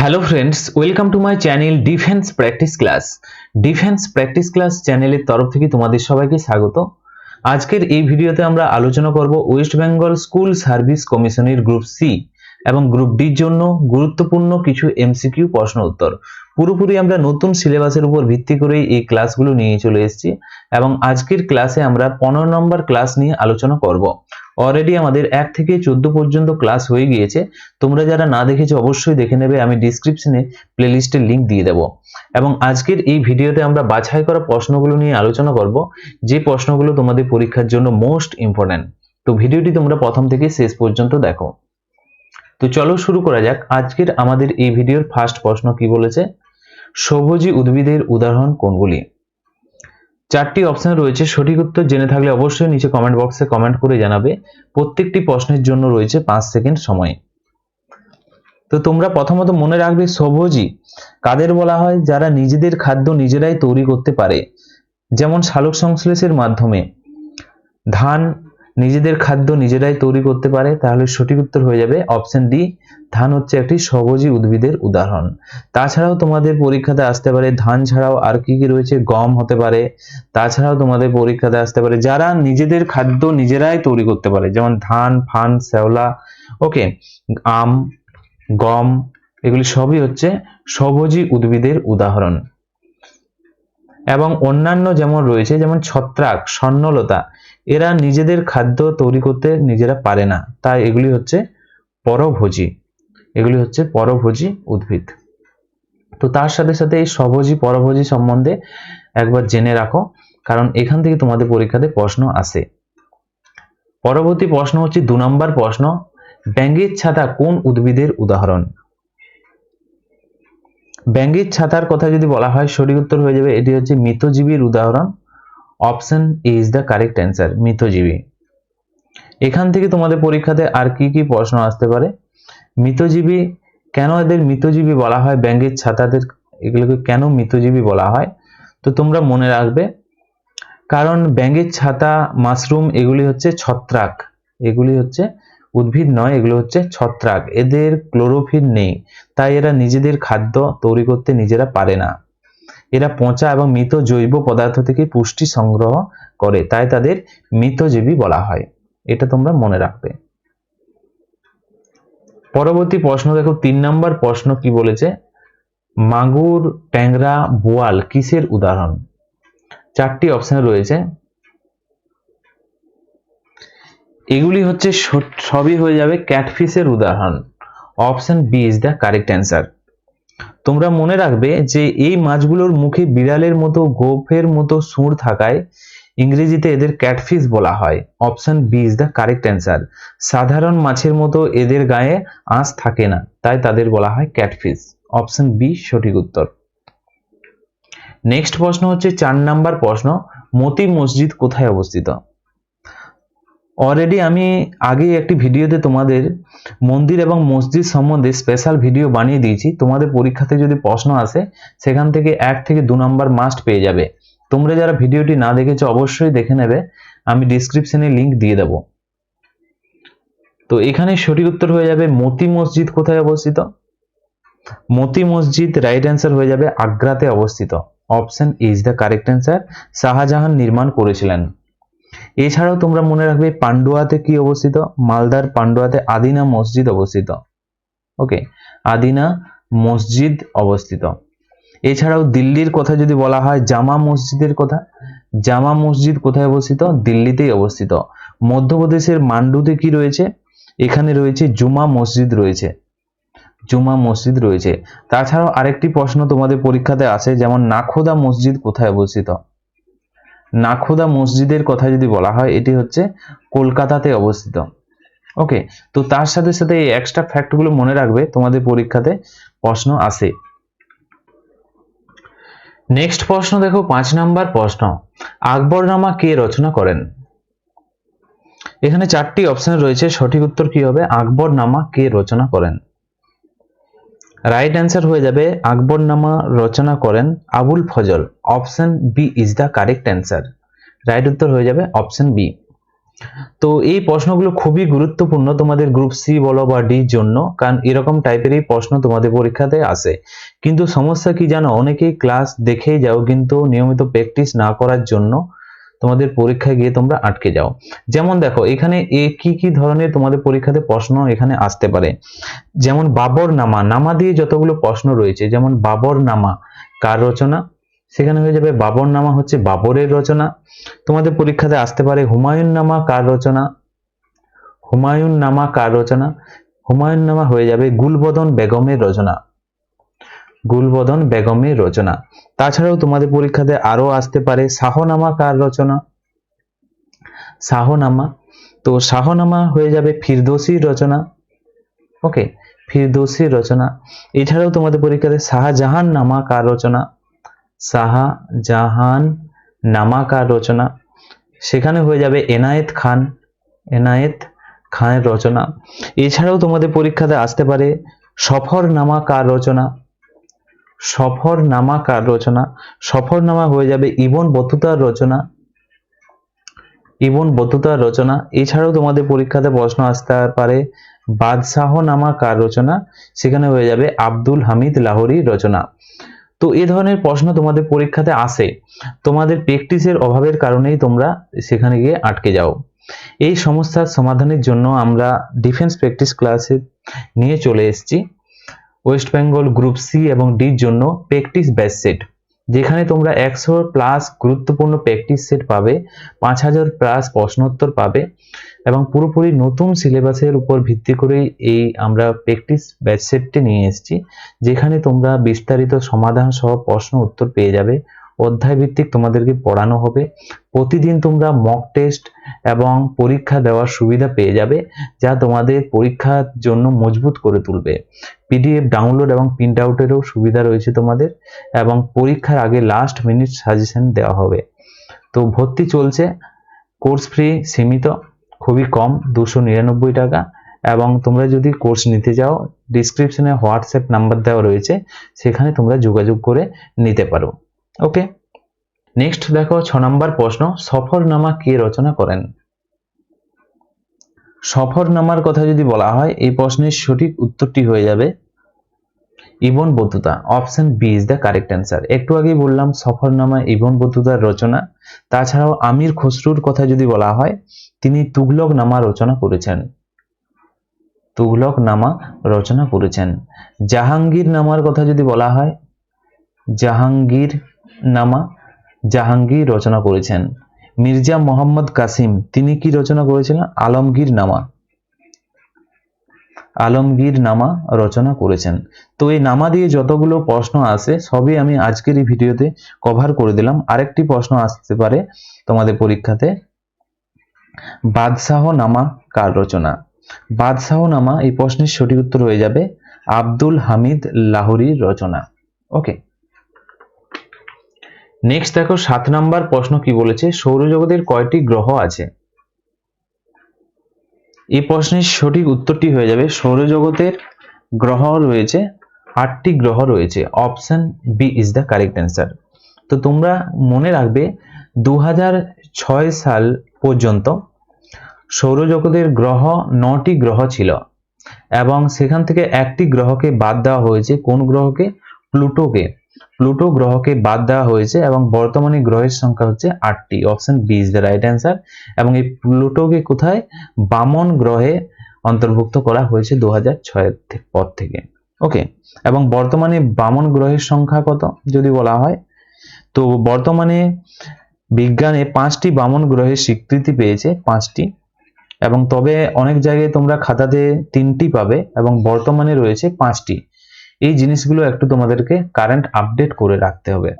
Hello friends welcome to my channel defence practice class defence practice class চ্যানেলের তরফ থেকে তোমাদের সবাইকে স্বাগত। আজকের এই ভিডিওতে আমরা আলোচনা করব ওয়েস্ট বেঙ্গল স্কুল সার্ভিস কমিশনের গ্রুপ সি এবং গ্রুপ ডির জন্য গুরুত্বপূর্ণ কিছু এমসিকিউ প্রশ্ন উত্তর। পুরোপুরি আমরা নতুন সিলেবাসের উপর ভিত্তি করেই এই ক্লাসগুলো নিয়ে চলে এসেছি এবং আজকের ক্লাসে আমরা পনেরো নম্বর ক্লাস নিয়ে আলোচনা করব। অলরেডি আমাদের এক থেকে চোদ্দ পর্যন্ত ক্লাস হয়ে গিয়েছে। তোমরা যারা না দেখেছ অবশ্যই দেখে নেবে, আমি ডিসক্রিপশনে প্লেলিস্টের লিংক দিয়ে দেবো। এবং আজকের এই ভিডিওতে আমরা বাছাই করা প্রশ্নগুলো নিয়ে আলোচনা করব, যে প্রশ্নগুলো তোমাদের পরীক্ষার জন্য মোস্ট ইম্পর্ট্যান্ট তো ভিডিওটি তোমরা প্রথম থেকে শেষ পর্যন্ত দেখো। তো চলো শুরু করা যাক। আজকের আমাদের এই ভিডিওর ফার্স্ট প্রশ্ন কি বলেছে? সবুজি উদ্ভিদের উদাহরণ কোনগুলি? চারটি অপশন রয়েছে, সঠিক উত্তর জেনে থাকলে অবশ্যই নিচে কমেন্ট বক্সে কমেন্ট করে জানাবে। প্রত্যেকটি প্রশ্নের জন্য রয়েছে পাঁচ সেকেন্ড সময়। তো তোমরা প্রথমত মনে রাখবে সবজি, কাদের বলা হয়? যারা নিজেদের খাদ্য নিজেরাই তৈরি করতে পারে। যেমন সালোক সংশ্লেষের মাধ্যমে। ধান নিজেদের খাদ্য নিজেরাই তৈরি করতে পারে, তাহলে সঠিক উত্তর হয়ে যাবে অপশন ডি ধান হচ্ছে একটি সবজি উদ্ভিদের উদাহরণ। তাছাড়াও তোমাদের পরীক্ষাতে আসতে পারে, ধান ছাড়াও আর কি কি রয়েছে? গম হতে পারে। তাছাড়াও তোমাদের পরীক্ষাতে আসতে পারে, যারা নিজেদের খাদ্য নিজেরাই তৈরি করতে পারে, যেমন ধান, ফান, শ্যাওলা ওকে আম, গম, এগুলি সবই হচ্ছে সবজি উদ্ভিদের উদাহরণ। এবং অন্যান্য যেমন রয়েছে, যেমন ছত্রাক, স্বর্ণলতা এরা নিজেদের খাদ্য তৈরি করতে নিজেরা পারে না। তাই এগুলি হচ্ছে পরভোজী। এগুলি হচ্ছে পরভোজী উদ্ভিদ। তো তার সাথে সাথে এই স্বভোজী পরভোজী সম্বন্ধে একবার জেনে রাখো, কারণ এখান থেকে তোমাদের পরীক্ষাতে প্রশ্ন আসে। পরবর্তী প্রশ্ন হচ্ছে দু নম্বর প্রশ্ন ব্যাঙ্গের ছাতা কোন উদ্ভিদের উদাহরণ? ব্যাঙ্গের ছাতার কথা যদি বলা হয়, সঠিক উত্তর হয়ে যাবে, এটি হচ্ছে মৃতজীবীর উদাহরণ। Option is the correct answer মৃতজীবী এখান থেকে তোমাদের পরীক্ষাতে আর কি কি প্রশ্ন আসতে পারে? মৃতজীবী কেন এদের মৃতজীবী বলা হয়? ব্যাঙ্গের ছাতাদের এগুলোকে কেন মৃতজীবী বলা হয়? তো তোমরা মনে রাখবে, কারণ ব্যাঙ্গের ছাতা, মাশরুম এগুলি হচ্ছে ছত্রাক। এগুলি হচ্ছে উদ্ভিদ নয়, এগুলো হচ্ছে ছত্রাক। এদের ক্লোরোফিল নেই, তাই এরা নিজেদের খাদ্য তৈরি করতে নিজেরা পারে না। এরা পচা এবং মৃত জৈব পদার্থ থেকে পুষ্টি সংগ্রহ করে, তাই তাদের মৃতজীবী বলা হয়। এটা তোমরা মনে রাখবে। পরবর্তী প্রশ্ন দেখো, তিন নম্বর প্রশ্ন কি বলেছে? মাগুর, ট্যাংরা, বোয়াল কিসের উদাহরণ? চারটি অপশন রয়েছে। এগুলি হচ্ছে সবই হয়ে যাবে ক্যাটফিসের উদাহরণ। Option B is the correct answer. তোমরা মনে রাখবে যে এই মাছগুলোর মুখে বিড়ালের মতো, গোফের মতো সুর থাকায় ইংরেজিতে এদের ক্যাটফিশ বলা হয়। Option B is the correct answer সাধারণ মাছের মতো এদের গায়ে আঁশ থাকে না, তাই তাদের বলা হয় ক্যাটফিশ অপশন বি সঠিক উত্তর। নেক্সট প্রশ্ন হচ্ছে চার নাম্বার প্রশ্ন, মতি মসজিদ কোথায় অবস্থিত? অলরেডি আমি আগে একটি ভিডিওতে তোমাদের মন্দির এবং মসজিদ সম্বন্ধে স্পেশাল ভিডিও বানিয়ে দিয়েছি। তোমাদের পরীক্ষাতে যদি প্রশ্ন আসে, সেখান থেকে এক থেকে দু নম্বর মাস্ট পেয়ে যাবে। তোমরা যারা ভিডিওটি না দেখেছ, অবশ্যই দেখে নেবে। আমি ডিসক্রিপশনে লিংক দিয়ে দেব। তো এখানে সঠিক উত্তর হয়ে যাবে, মতি মসজিদ কোথায় অবস্থিত? মতি মসজিদ রাইট অ্যান্সার হয়ে যাবে আগ্রাতে অবস্থিত। Option is the correct answer Shahjahan নির্মাণ করেছিলেন। এছাড়াও তোমরা মনে রাখবে পান্ডুয়াতে কি অবস্থিত? মালদার পান্ডুয়াতে আদিনা মসজিদ অবস্থিত। ওকে, আদিনা মসজিদ অবস্থিত। এছাড়াও দিল্লির কথা যদি বলা হয়, জামা মসজিদের কথা, জামা মসজিদ কোথায় অবস্থিত? দিল্লিতেই অবস্থিত। মধ্যপ্রদেশের মান্ডুতে কি রয়েছে? এখানে রয়েছে জুমা মসজিদ রয়েছে। জুমা মসজিদ রয়েছে। তাছাড়াও আরেকটি প্রশ্ন তোমাদের পরীক্ষাতে আসে, যেমন নাখোদা মসজিদ কোথায় অবস্থিত? নাখোদা মসজিদের কথা যদি বলা হয়, এটি হচ্ছে কলকাতাতে অবস্থিত। ওকে, তো তার সাথে সাথে এই এক্সট্রা ফ্যাক্টগুলো মনে রাখবে, তোমাদের পরীক্ষাতে প্রশ্ন আসে নেক্সট প্রশ্ন দেখো, পাঁচ নাম্বার প্রশ্ন। আকবরনামা কে রচনা করেন? এখানে চারটি অপশন রয়েছে, সঠিক উত্তর কি হবে? আকবরনামা কে রচনা করেন? রাইট অ্যান্সার হয়ে যাবে আকবরনামা রচনা করেন Abul Fazl option B is the correct answer right উত্তর হয়ে যাবে অপশন বি তো এই প্রশ্নগুলো খুবই গুরুত্বপূর্ণ তোমাদের গ্রুপ সি বলো বা ডির জন্য, কারণ এরকম টাইপেরই প্রশ্ন তোমাদের পরীক্ষাতে আসে। কিন্তু সমস্যা কি জানো? অনেকেই ক্লাস দেখেই যাও, কিন্তু নিয়মিত প্র্যাকটিস না করার জন্য তোমাদের পরীক্ষায় গিয়ে তোমরা আটকে যাও। যেমন দেখো, এখানে এ কি কি ধরনের তোমাদের পরীক্ষাতে প্রশ্ন এখানে আসতে পারে। যেমন বাবর নামা নামা দিয়ে যতগুলো প্রশ্ন রয়েছে, যেমন বাবর নামা কার রচনা? সেখানে হয়ে যাবে বাবর নামা হচ্ছে বাবরের রচনা। তোমাদের পরীক্ষাতে আসতে পারে হুমায়ুন নামা কার রচনা? হুমায়ুন নামা কার রচনা? হুমায়ুন নামা হয়ে যাবে গুলবদন বেগমের রচনা। গুলবদন বেগমের রচনা। তাছাড়াও তোমাদের পরীক্ষাতে আরও আসতে পারে শাহনামা কার রচনা? শাহনামা। তো শাহনামা হয়ে যাবে ফিরদৌসির রচনা। ওকে, ফিরদৌসির রচনা। এছাড়াও তোমাদের পরীক্ষাতে শাহজাহান নামা কার রচনা? শাহজাহান নামা কার রচনা? সেখানে হয়ে যাবে এনায়েত খান, এনায়েত খানের রচনা। এছাড়াও তোমাদের পরীক্ষাতে আসতে পারে সফরনামা কার রচনা? সফরনামা কার রচনা। সফরনামা হয়ে যাবে ইবন বতুতার রচনা। ইবন বতুতার রচনা। এছাড়াও তোমাদের পরীক্ষাতে প্রশ্ন আসতে পারে বাদশাহ নামা কার রচনা। সেখানে হয়ে যাবে আব্দুল হামিদ লাহোরির রচনা। তো এ ধরনের প্রশ্ন তোমাদের পরীক্ষাতে আসে। তোমাদের প্র্যাকটিসের অভাবের কারণেই তোমরা সেখানে গিয়ে আটকে যাও। এই সমস্যার সমাধানের জন্য আমরা ডিফেন্স প্র্যাকটিস ক্লাসে নিয়ে চলে এসেছি। ওয়েস্ট বেঙ্গল গ্রুপ সি এবং ডির জন্য প্র্যাকটিস ব্যাচ সেট যেখানে তোমরা একশো প্লাস গুরুত্বপূর্ণ প্র্যাকটিস সেট পাবে, পাঁচ হাজার প্লাস প্রশ্নোত্তর পাবে এবং পুরোপুরি নতুন সিলেবাসের উপর ভিত্তি করেই এই আমরা প্র্যাকটিস ব্যাচ সেটটি নিয়ে এসেছি। যেখানে তোমরা বিস্তারিত সমাধান সহ প্রশ্ন উত্তর পেয়ে যাবে। অধ্যায় ভিত্তিক তোমাদেরকে পড়ানো হবে। প্রতিদিন তোমরা মক টেস্ট এবং পরীক্ষা দেওয়ার সুবিধা পেয়ে যাবে, যা তোমাদের পরীক্ষার জন্য মজবুত করে তুলবে। পিডিএফ ডাউনলোড এবং প্রিন্ট আউটেরও সুবিধা রয়েছে তোমাদের, এবং পরীক্ষার আগে লাস্ট মিনিট সাজেশন দেওয়া হবে। তো ভর্তি চলছে কোর্স ফ্রি সীমিত, খুবই কম, দুশো নিরানব্বই টাকা, এবং তোমরা যদি কোর্স নিতে চাও ডিসক্রিপশনে হোয়াটসঅ্যাপ নাম্বার দেওয়া রয়েছে, সেখানে তোমরা যোগাযোগ করে নিতে পারো। ওকে নেক্সট দেখো ছ নম্বর প্রশ্ন, সফরনামা কে রচনা করেন? সফরনামার কথা যদি বলা হয়, এই প্রশ্নের সঠিক উত্তরটি হয়ে যাবে Ibn Battuta option B is the correct answer একটু আগেই বললাম, সফরনামা ইবন বতুতার রচনা। তাছাড়াও আমির খসরুর কথা যদি বলা হয়, তিনি তুগলক নামা রচনা করেছেন। তুগলক নামা রচনা করেছেন। জাহাঙ্গীর নামার কথা যদি বলা হয়, জাহাঙ্গীর নামা জাহাঙ্গীর রচনা করেছেন। মির্জা মোহাম্মদ কাসিম, তিনি কি রচনা করেছিলেন? আলমগীর নামা। আলমগীর নামা রচনা করেছেন। তো এই নামা দিয়ে যতগুলো প্রশ্ন আসে সবই আমি আজকের এই ভিডিওতে কভার করে দিলাম। আরেকটি প্রশ্ন আসতে পারে তোমাদের পরীক্ষাতে। বাদশাহ নামা কার রচনা? বাদশাহ নামা, এই প্রশ্নের সঠিক উত্তর হয়ে যাবে আব্দুল হামিদ লাহোরির রচনা। ওকে নেক্সট দেখো, সাত নাম্বার প্রশ্ন কি বলেছে? সৌরজগতের কয়টি গ্রহ আছে? এই প্রশ্নের সঠিক উত্তরটি হয়ে যাবে, সৌরজগতের গ্রহ রয়েছে, আটটি গ্রহ রয়েছে। Option B is the correct answer তো তোমরা মনে রাখবে দু হাজার ছয় সাল পর্যন্ত সৌরজগতের গ্রহ নটি গ্রহ ছিল এবং সেখান থেকে একটি গ্রহকে বাদ দেওয়া হয়েছে। কোন গ্রহকে? প্লুটোকে। প্লুটো গ্রহকে বাদ দেওয়া হয়েছে এবং বর্তমানে গ্রহের সংখ্যা হচ্ছে আটটি। Option B is the right answer এবং এই প্লুটোকে কোথায়? বামন গ্রহে অন্তর্ভুক্ত করা হয়েছে দু হাজার ছয়ের পর থেকে। ওকে এবং বর্তমানে বামন গ্রহের সংখ্যা কত যদি বলা হয়? তো বর্তমানে বিজ্ঞানে পাঁচটি বামন গ্রহের স্বীকৃতি পেয়েছে, পাঁচটি। এবং তবে অনেক জায়গায় তোমরা খাতাতে তিনটি পাবে এবং বর্তমানে রয়েছে পাঁচটি। এই জিনিসগুলো একটু তোমাদেরকে কারেন্ট আপডেট করে রাখতে হবে।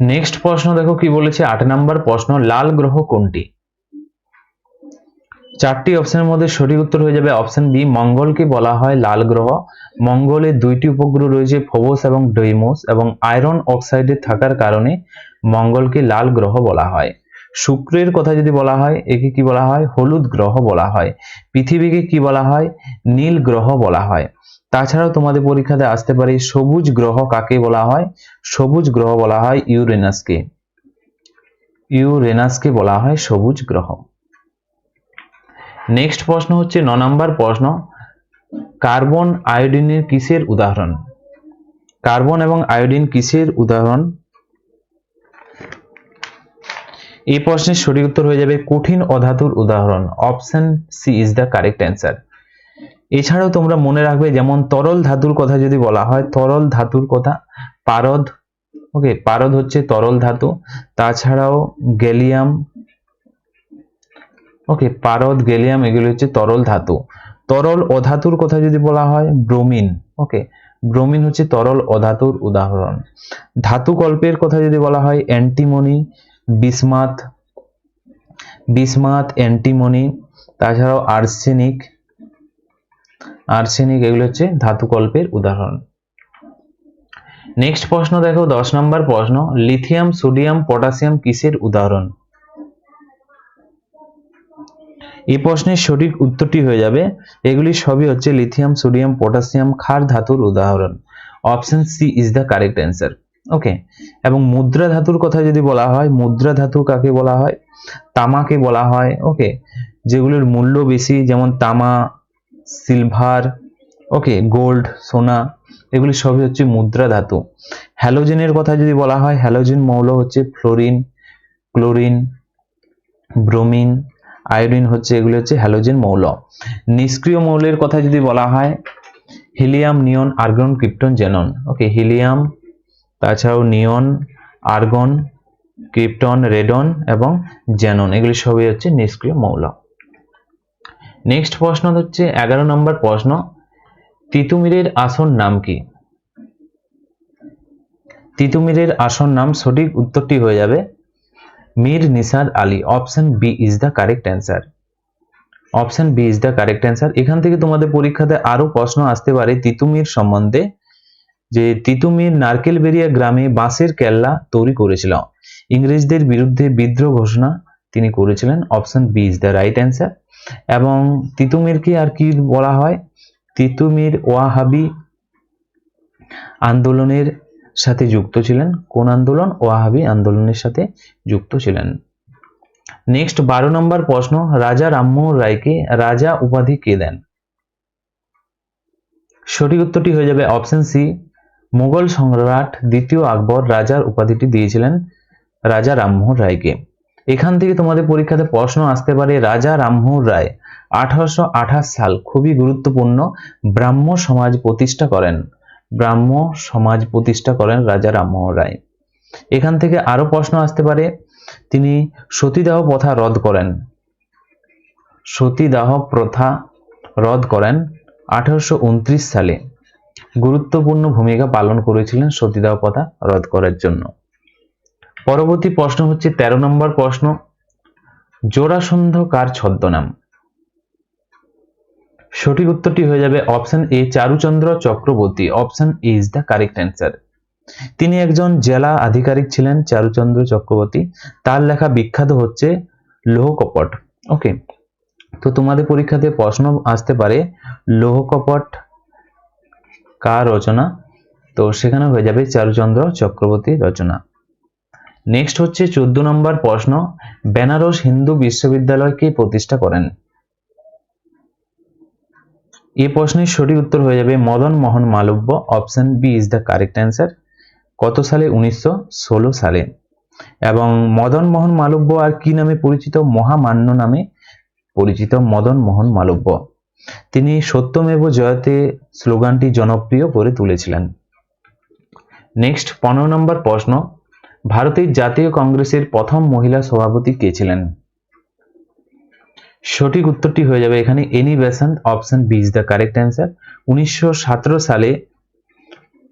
নেক্সট প্রশ্ন দেখো কি বলেছে? আট নাম্বার প্রশ্ন, লাল গ্রহ কোনটি? চারটি অপশনের মধ্যে সঠিক উত্তর হয়ে যাবে অপশন বি মঙ্গলকে বলা হয় লাল গ্রহ। মঙ্গলে দুইটি উপগ্রহ রয়েছে, ফোবস এবং ডেইমোস এবং আয়রন অক্সাইডে থাকার কারণে মঙ্গলকে লাল গ্রহ বলা হয়। শুক্রের কথা যদি বলা হয়, একে কি বলা হয়? হলুদ গ্রহ বলা হয়। পৃথিবীকে কি বলা হয়? নীল গ্রহ বলা হয়। তাছাড়াও তোমাদের পরীক্ষাতে আসতে পারে, সবুজ গ্রহ কাকে বলা হয়? সবুজ গ্রহ বলা হয় ইউরেনাসকে। ইউরেনাসকে বলা হয় সবুজ গ্রহ। নেক্সট প্রশ্ন হচ্ছে, ন নম্বর প্রশ্ন, কার্বন আয়োডিনের কিসের উদাহরণ? কার্বন এবং আয়োডিন কিসের উদাহরণ? এই প্রশ্নের সঠিক উত্তর হয়ে যাবে কঠিন অধাতুর উদাহরণ। Option C is the correct answer এছাড়াও তোমরা মনে রাখবে, যেমন তরল ধাতুর কথা যদি বলা হয়, তরল ধাতুর কথা, পারদ, ওকে, পারদ হচ্ছে তরল ধাতু। তাছাড়াও গ্যালিয়াম ওকে, পারদ গ্যালিয়াম এগুলো হচ্ছে তরল ধাতু। তরল অধাতুর কথা যদি বলা হয়, ব্রোমিন, ওকে, ব্রোমিন হচ্ছে তরল অধাতুর উদাহরণ। ধাতু কল্পের কথা যদি বলা হয়, অ্যান্টিমনি বিসমাথ বিসমাথ অ্যান্টিমনি, তাছাড়াও আর্সেনিক আর্সেনিক এগুলো হচ্ছে ধাতুকল্পের উদাহরণ। নেক্সট প্রশ্ন দেখো, দশ নম্বর প্রশ্ন লিথিয়াম সোডিয়াম পটাশিয়াম কিসের উদাহরণ? এই প্রশ্নের সঠিক উত্তরটি হয়ে যাবে, এগুলি সবই হচ্ছে লিথিয়াম সোডিয়াম পটাশিয়াম ক্ষার ধাতুর উদাহরণ। Option C is the correct answer okay এবং মুদ্রা ধাতুর কথা যদি বলা হয়, মুদ্রা ধাতু কাকে বলা হয়? তামাকে বলা হয় ওকে যেগুলোর মূল্য বেশি, যেমন তামা সিলভার ওকে গোল্ড সোনা, এগুলি সবই হচ্ছে মুদ্রা ধাতু। হ্যালোজেনের কথা যদি বলা হয় হ্যালোজেন মৌল হচ্ছে ফ্লোরিন ক্লোরিন ব্রোমিন আয়োডিন হচ্ছে, এগুলি হচ্ছে হ্যালোজেন মৌল। নিষ্ক্রিয় মৌলের কথা যদি বলা হয় helium neon argon krypton xenon okay helium তাছাড়াও নিয়ন, আর্গন, ক্রিপ্টন, রেডন এবং জেনন। এগুলি সবই হচ্ছে নিষ্ক্রিয় মৌল। নেক্সট প্রশ্ন হচ্ছে এগারো নম্বর প্রশ্ন, তিতুমিরের আসন নাম কি? তিতুমিরের আসন নাম সঠিক উত্তরটি হয়ে যাবে Mir Nisar Ali. Option B is the correct answer option B is the correct answer এখান থেকে তোমাদের পরীক্ষাতে আরও প্রশ্ন আসতে পারে তিতুমির সম্বন্ধে। যে তিতুমির নারকেলবেরিয়া গ্রামে বাঁশের কেল্লা তৈরি করেছিল। ইংরেজদের বিরুদ্ধে বিদ্রোহ ঘোষণা তিনি করেছিলেন। Option B is the right answer. এবং তিতুমিরকে আর কি বলা হয়? তিতুমির ওয়াহাবি আন্দোলনের সাথে যুক্ত ছিলেন। কোন আন্দোলন? ওয়াহাবি আন্দোলনের সাথে যুক্ত ছিলেন। নেক্সট, বারো নম্বর প্রশ্ন, রাজা রামমোহন রায়কে রাজা উপাধি কে দেন? সঠিক উত্তরটি হয়ে যাবে অপশন সি মুঘল সম্রাট দ্বিতীয় আকবর রাজার উপাধিটি দিয়েছিলেন রাজা রামমোহন রায়কে। এখান থেকে তোমাদের পরীক্ষাতে প্রশ্ন আসতে পারে, রাজা রামমোহন রায় আঠারোশো আঠাশ সাল খুবই গুরুত্বপূর্ণ ব্রাহ্ম সমাজ প্রতিষ্ঠা করেন। ব্রাহ্ম সমাজ প্রতিষ্ঠা করেন রাজা রামমোহন রায়। এখান থেকে আরও প্রশ্ন আসতে পারে, তিনি সতীদাহ প্রথা রদ করেন। সতীদাহ প্রথা রদ করেন আঠারোশো উনত্রিশ সালে। গুরুত্বপূর্ণ ভূমিকা পালন করেছিলেন সতীদাহ প্রথা রদ করার জন্য। পরবর্তী প্রশ্ন হচ্ছে ১৩ নম্বর প্রশ্ন, জোড়াসন্ধ কার ছদ্মনাম? সঠিক উত্তরটি হয়ে যাবে option A, Charuchandra Chakraborty. Option A is the correct answer তিনি একজন জেলা আধিকারিক ছিলেন, চারুচন্দ্র চক্রবর্তী। তার লেখা বিখ্যাত হচ্ছে লৌহ কপট ওকে, তো তোমাদের পরীক্ষাতে প্রশ্ন আসতে পারে লৌহ কপট কার রচনা? তো সেখানে হয়ে যাবে চারুচন্দ্র চক্রবর্তী রচনা। নেক্সট হচ্ছে চোদ্দ নম্বর প্রশ্ন, বেনারস হিন্দু বিশ্ববিদ্যালয় কে প্রতিষ্ঠা করেন? এই প্রশ্নের সঠিক উত্তর হয়ে যাবে Madan Mohan Malviya option B is the correct answer কত সালে? উনিশশো ষোলো সালে। এবং মদন মোহন মালব্য আর কি নামে পরিচিত? মহামান্য নামে পরিচিত মদন মোহন মালব্য। তিনি সত্যমেব জয়তে স্লোগানটি জনপ্রিয় করে তুলেছিলেন। নেক্সট, পনেরো নম্বর প্রশ্ন, ভারতের জাতীয় কংগ্রেসের প্রথম মহিলা সভাপতি কে ছিলেন? সঠিক উত্তরটি হয়ে যাবে এখানে Annie Besant option B is the correct answer. উনিশশো সতেরো সালে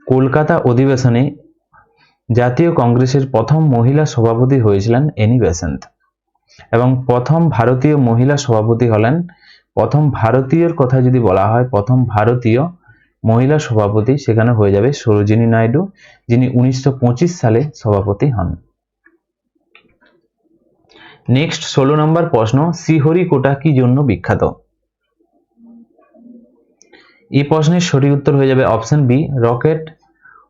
কলকাতা অধিবেশনে জাতীয় কংগ্রেসের প্রথম মহিলা সভাপতি হয়েছিলেন এনি বেসান্ত এবং প্রথম ভারতীয় মহিলা সভাপতি হলেন প্রথম ভারতীয়র কথা যদি বলা হয়, প্রথম ভারতীয় মহিলা সভাপতি সেখানে হয়ে যাবে সরোজিনী নাইডু, যিনি উনিশশো পঁচিশ সালে সভাপতি হন। নেক্সট, ষোলো নম্বর প্রশ্ন, শ্রীহরিকোটা কি জন্য বিখ্যাত? এই প্রশ্নের সঠিক উত্তর হয়ে যাবে অপশন বি, রকেট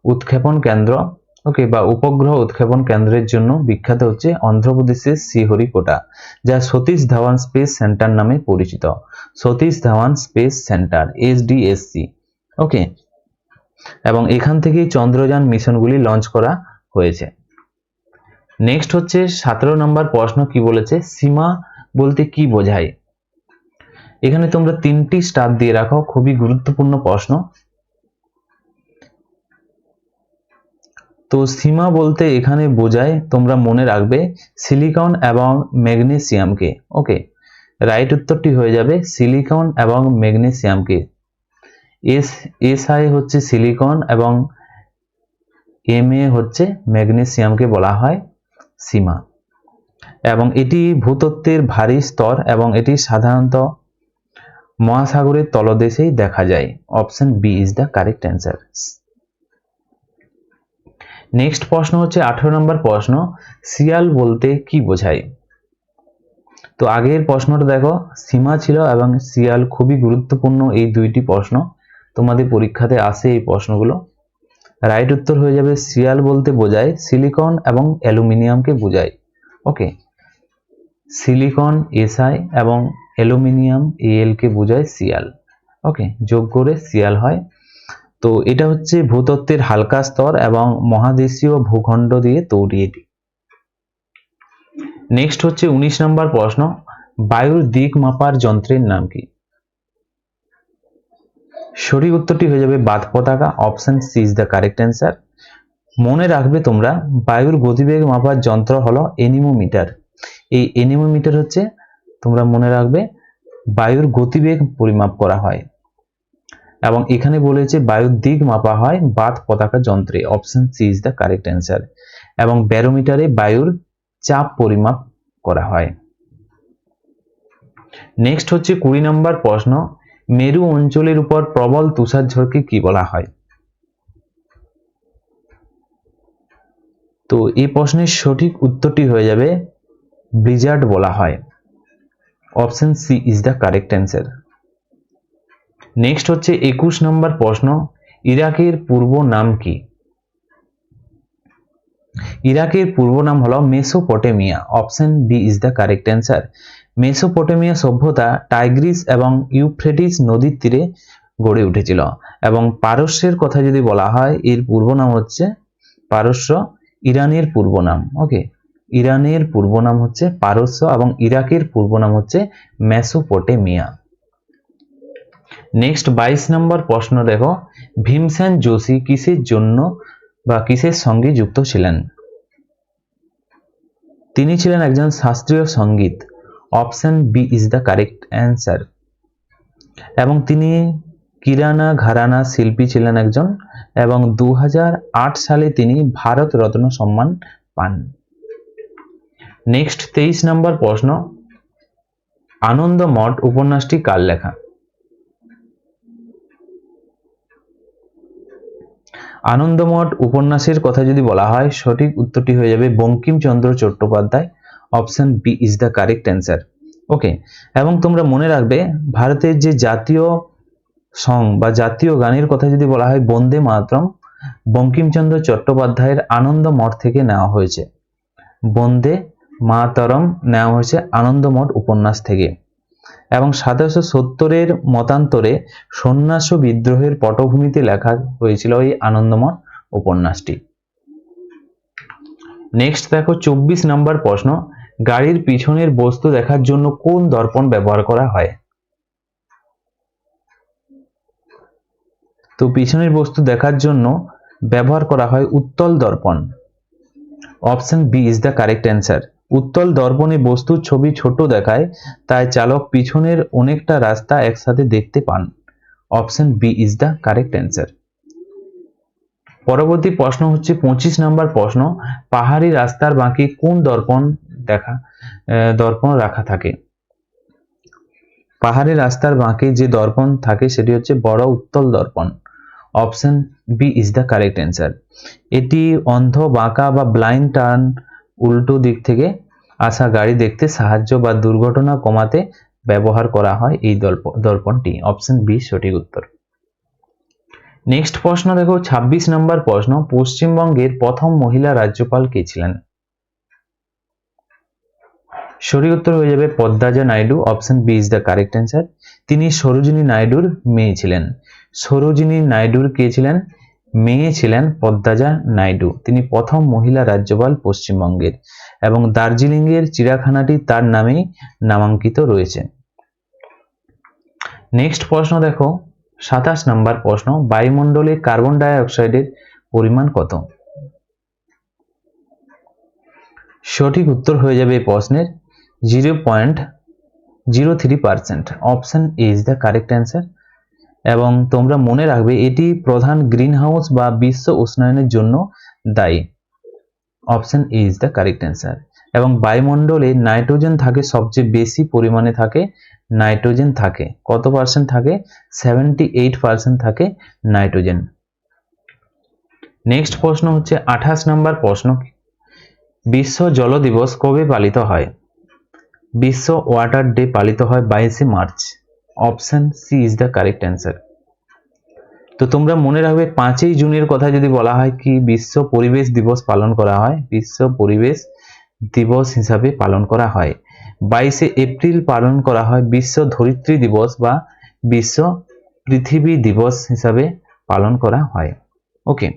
উৎক্ষেপণ কেন্দ্র। ওকে বা উপগ্রহ উৎক্ষেপণ কেন্দ্রের জন্য বিখ্যাত হচ্ছে অন্ধ্রপ্রদেশের শ্রীহরিকোটা, যা সতীশ ধাওয়ান স্পেস সেন্টার নামে পরিচিত। Satish Dhawan space centre SDSC okay এবং এখান থেকেই চন্দ্রযান মিশনগুলি লঞ্চ করা হয়েছে। নেক্সট হচ্ছে সতেরো নম্বর প্রশ্ন কি বলেছে? সীমা বলতে কি বোঝায়? এখানে তোমরা তিনটি স্টার দিয়ে রাখো, খুবই গুরুত্বপূর্ণ প্রশ্ন। তো সীমা বলতে এখানে বোঝায় তোমরা মনে রাখবে সিলিকন এবং ম্যাগনেসিয়ামকে ওকে রাইট উত্তরটি হয়ে যাবে সিলিকন এবং ম্যাগনেসিয়ামকে এস এস আই হচ্ছে সিলিকন এবং এম এ হচ্ছে ম্যাগনেসিয়ামকে বলা হয় সীমা। এবং এটি ভূতত্ত্বের ভারী স্তর এবং এটি সাধারণত মহাসাগরের তলদেশেই দেখা যায়। Option B is the correct answer next প্রশ্ন হচ্ছে আঠেরো নম্বর প্রশ্ন, শিয়াল বলতে কি বোঝায়? তো আগের প্রশ্নটা দেখো, সীমা ছিল এবং শিয়াল খুবই গুরুত্বপূর্ণ এই দুইটি প্রশ্ন। তোমাদের পরীক্ষাতে আসে এই প্রশ্নগুলো। রাইট উত্তর হয়ে যাবে, শিয়াল বলতে বোঝায় সিলিকন এবং অ্যালুমিনিয়ামকে বোঝায়। ওকে সিলিকন এসআই এবং অ্যালুমিনিয়াম এল কে বোঝায় সিয়াল ওকে যোগ করে সিয়াল হয়। তো এটা হচ্ছে ভূতত্ত্বের হালকা স্তর এবং মহাদেশীয় ভূখণ্ড দিয়ে তৈরি এটি নেক্সট হচ্ছে উনিশ নম্বর প্রশ্ন, বায়ুর দিক মাপার যন্ত্রের নাম কি? সঠিক উত্তরটি হয়ে যাবে বাদ পতাকা option C is the correct answer মনে রাখবে তোমরা, বায়ুর গতিবেগ মাপার যন্ত্র হলো এনিমোমিটার এই এনিমোমিটার হচ্ছে, তোমরা মনে রাখবে, বায়ুর গতিবেগ পরিমাপ করা হয়। এবং এখানে বলেছে বায়ুর দিক মাপা হয় বাদ পতাকা যন্ত্রে option C is the correct answer এবং ব্যারোমিটারে বায়ুর চাপ পরিমাপ করা হয়। নেক্সট হচ্ছে কুড়ি নম্বর প্রশ্ন, মেরু অঞ্চলের উপর প্রবল তুষারঝড়কে কি বলা হয়? তো এই প্রশ্নের সঠিক উত্তরটি হয়ে যাবে ব্রিজার্ড বলা হয়। Option C is the correct answer next হচ্ছে একুশ নম্বর প্রশ্ন, ইরাকের পূর্ব নাম কি? ইরাকের পূর্ব নাম হলো Mesopotamia. Option B is the correct answer Mesopotamia সভ্যতা টাইগ্রিস এবং ইউফ্রেটিস নদীর তীরে গড়ে উঠেছিল এবং পারস্যের কথা যদি বলা হয়, এর পূর্ব নাম হচ্ছে পারস্য, ইরানের পূর্ব নাম। ওকে ইরানের পূর্ব নাম হচ্ছে পারস্য এবং ইরাকের পূর্ব নাম হচ্ছে মেসোপটেমিয়া। নেক্সট বাইশ নম্বর প্রশ্ন দেখো। ভীমসেন যোশী কিসের জন্য বা কিসের সঙ্গে যুক্ত ছিলেন? তিনি ছিলেন একজন শাস্ত্রীয় সংগীত। Option B is the correct answer এবং তিনি কিরানা ঘরানা শিল্পী ছিলেন একজন এবং দু হাজার আট সালে তিনি ভারত রত্ন সম্মান পান। নেক্সট তেইশ নম্বর প্রশ্ন। আনন্দ মঠ উপন্যাসটি কার লেখা? আনন্দমঠ উপন্যাসের কথা যদি বলা হয়, সঠিক উত্তরটি হয়ে যাবে Bankimchandra Chattopadhyay option B is the correct answer okay এবং তোমরা মনে রাখবে, ভারতের যে জাতীয় সং বা জাতীয় গানের কথা যদি বলা হয়, বন্দে মাতরম, বঙ্কিমচন্দ্র চট্টোপাধ্যায়ের আনন্দ মঠ থেকে নেওয়া হয়েছে। বন্দে মাতরম নেওয়া হয়েছে আনন্দমঠ উপন্যাস থেকে। এবং সতেরোশো সত্তরের মতান্তরে সন্ন্যাস বিদ্রোহের পটভূমিতে লেখা হয়েছিল এই আনন্দমঠ উপন্যাসটি। নেক্সট দেখো, চব্বিশ নম্বর প্রশ্ন, গাড়ির পিছনের বস্তু দেখার জন্য কোন দর্পণ ব্যবহার করা হয়? তো পিছনের বস্তু দেখার জন্য ব্যবহার করা হয় উত্তল দর্পণ। Option B is the correct answer উত্তল দর্পণে বস্তুর ছবি ছোট দেখায়, তাই চালক পিছনের অনেকটা রাস্তা একসাথে দেখতে পান। Option B is the correct answer. পরবর্তী প্রশ্ন হচ্ছে পঁচিশ নম্বর প্রশ্ন, পাহাড়ি রাস্তার বাকি কোন দর্পণ দেখা দর্পণ রাখা থাকে? পাহাড়ি রাস্তার বাঁকে যে দর্পণ থাকে সেটি হচ্ছে বড় উত্তল দর্পণ। Option B is the correct answer. এটি অন্ধ, বাঁকা বা ব্লাইন্ড টার্ন উল্টো দিক থেকে আসা গাড়ি দেখতে সাহায্য বা দুর্ঘটনা কমাতে ব্যবহার করা হয় এই দর্পণটি অপশন বি, সঠিক উত্তর। নেক্সট প্রশ্ন দেখো ২৬ নম্বর প্রশ্ন, পশ্চিমবঙ্গের প্রথম মহিলা রাজ্যপাল কে ছিলেন? সঠিক উত্তর হয়ে যাবে Padmaja Naidu. Option B is the correct answer. তিনি সরোজিনী নাইডুর মেয়ে ছিলেন। সরোজিনী নাইডুর কে ছিলেন? মেয়ে ছিলেন পদ্মাজা নাইডু। তিনি প্রথম মহিলা রাজ্যপাল পশ্চিমবঙ্গের এবং দার্জিলিংয়ের চিড়াখানাটি তার নামেই নামাঙ্কিত রয়েছে। নেক্সট প্রশ্ন দেখো। সাতাশ নম্বর প্রশ্ন, বায়ুমণ্ডলে কার্বন ডাই অক্সাইডের পরিমাণ কত? সঠিক উত্তর হয়ে যাবে এই প্রশ্নের। Zero point zero three percent. Option is the correct answer এবং তোমরা মনে রাখবে এটি প্রধান গ্রিন হাউস বা বিশ্ব উষ্ণায়নের জন্য দায়ী। Option A is the correct answer. এবং বায়ুমণ্ডলে নাইট্রোজেন থাকে সবচেয়ে বেশি পরিমাণে থাকে, নাইট্রোজেন থাকে। কত পার্সেন্ট থাকে? সেভেন্টি এইট পার্সেন্ট থাকে নাইট্রোজেন। নেক্সট প্রশ্ন হচ্ছে আঠাশ নম্বর প্রশ্ন। বিশ্ব জল দিবস কবে পালিত হয়? বিশ্ব ওয়াটার ডে পালিত হয় বাইশে March. Option C is the correct answer তো তোমরা মনে রাখবে, পাঁচই জুনের কথা যদি বলা হয় কি বিশ্ব পরিবেশ দিবস পালন করা হয়, বিশ্ব পরিবেশ দিবস হিসাবে পালন করা হয়। বাইশে এপ্রিল পালন করা হয় বিশ্ব ধরিত্রী দিবস বা বিশ্ব পৃথিবী দিবস হিসাবে পালন করা হয়। ওকে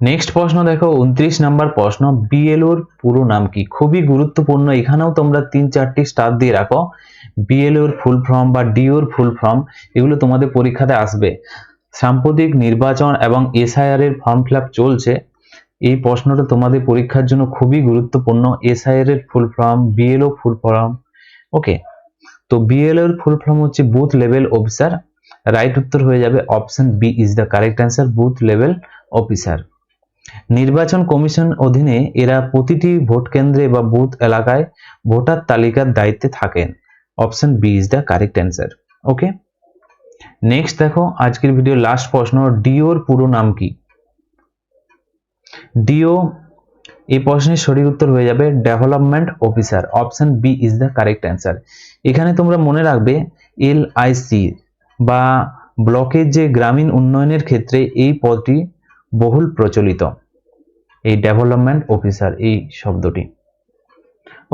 নেক্সট প্রশ্ন দেখো, উনত্রিশ নাম্বার প্রশ্ন বিএলওর পুরো নাম কি? খুবই গুরুত্বপূর্ণ, এখানেও তোমরা তিন চারটি স্টার দিয়ে রাখো। বিএলওর ফুল ফর্ম বা ডিওর ফুল ফর্ম এগুলো তোমাদের পরীক্ষাতে আসবে। সাম্প্রতিক নির্বাচন এবং এসআইআর এর ফর্ম ফিল চলছে। এই প্রশ্নটা তোমাদের পরীক্ষার জন্য খুবই গুরুত্বপূর্ণ। এসআইআর এর full form BLO full form okay তো বিএলও এর ফুল ফর্ম হচ্ছে বুথ লেভেল অফিসার রাইট উত্তর হয়ে যাবে option B is the correct answer booth level officer নির্বাচন কমিশন অধীনে এরা প্রতিটি ভোট কেন্দ্রে বা বুথ এলাকায় ভোটার তালিকার দায়িত্বে থাকেন। Option B is the correct answer okay next দেখো, আজকের ভিডিও লাস্ট প্রশ্ন ডিওর পুরো নাম কি? ডিও এই প্রশ্নের সঠিক উত্তর হয়ে যাবে development officer option B is the correct answer এখানে তোমরা মনে রাখবে এল আইসি বা ব্লকের যে গ্রামীণ উন্নয়নের ক্ষেত্রে এই পদটি বহুল প্রচলিত। এই ডেভেলপমেন্ট অফিসার এই শব্দটি।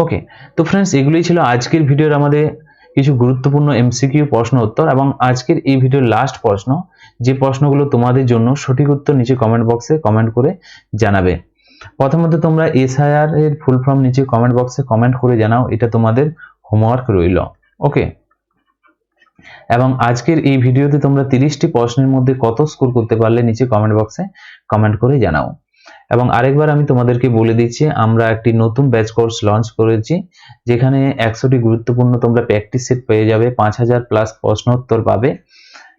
ওকে তো ফ্রেন্ডস এগুলোই ছিল আজকের ভিডিওর আমাদের কিছু গুরুত্বপূর্ণ এমসিকিউ প্রশ্ন উত্তর এবং আজকের এই ভিডিওর লাস্ট প্রশ্ন। যে প্রশ্নগুলো তোমাদের জন্য সঠিক উত্তর নিচে কমেন্ট বক্সে কমেন্ট করে জানাবে। প্রথমত তোমরা এসআইআর এর ফুল ফর্ম নিচে কমেন্ট বক্সে কমেন্ট করে জানাও, এটা তোমাদের হোমওয়ার্ক রইল। ওকে এবং আজকের এই ভিডিওতে তোমরা তিরিশটি প্রশ্নের মধ্যে কত স্কোর করতে পারলে নিচে কমেন্ট বক্সে কমেন্ট করে জানাও। এবং আরেকবার আমি তোমাদেরকে বলে দিচ্ছি, আমরা একটি নতুন ব্যাচ কোর্স লঞ্চ করেছি, যেখানে একশোটি গুরুত্বপূর্ণ তোমরা প্র্যাকটিস সেট পেয়ে যাবে, পাঁচ হাজার প্লাস প্রশ্নোত্তর পাবে।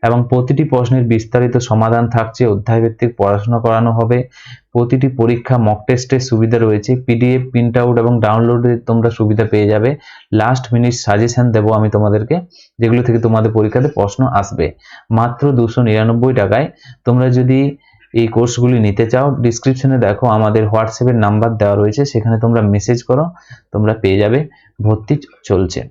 এবং প্রতিটি প্রশ্নের বিস্তারিত সমাধান থাকছে অধ্যায় ভিত্তিক পড়াশোনা করানো হবে, প্রতিটি পরীক্ষা মক টেস্টের সুবিধা রয়েছে পিডিএফ প্রিন্ট আউট এবং ডাউনলোডের তোমরা সুবিধা পেয়ে যাবে। লাস্ট মিনিট সাজেশন দেবো আমি তোমাদেরকে, যেগুলো থেকে তোমাদের পরীক্ষাতে প্রশ্ন আসবে। মাত্র দুশো নিরানব্বই টাকায় তোমরা যদি এই কোর্সগুলি নিতে চাও ডিসক্রিপশনে দেখো আমাদের হোয়াটসঅ্যাপের নাম্বার দেওয়া রয়েছে, সেখানে তোমরা মেসেজ করো, তোমরা পেয়ে যাবে, ভর্তি চলছে।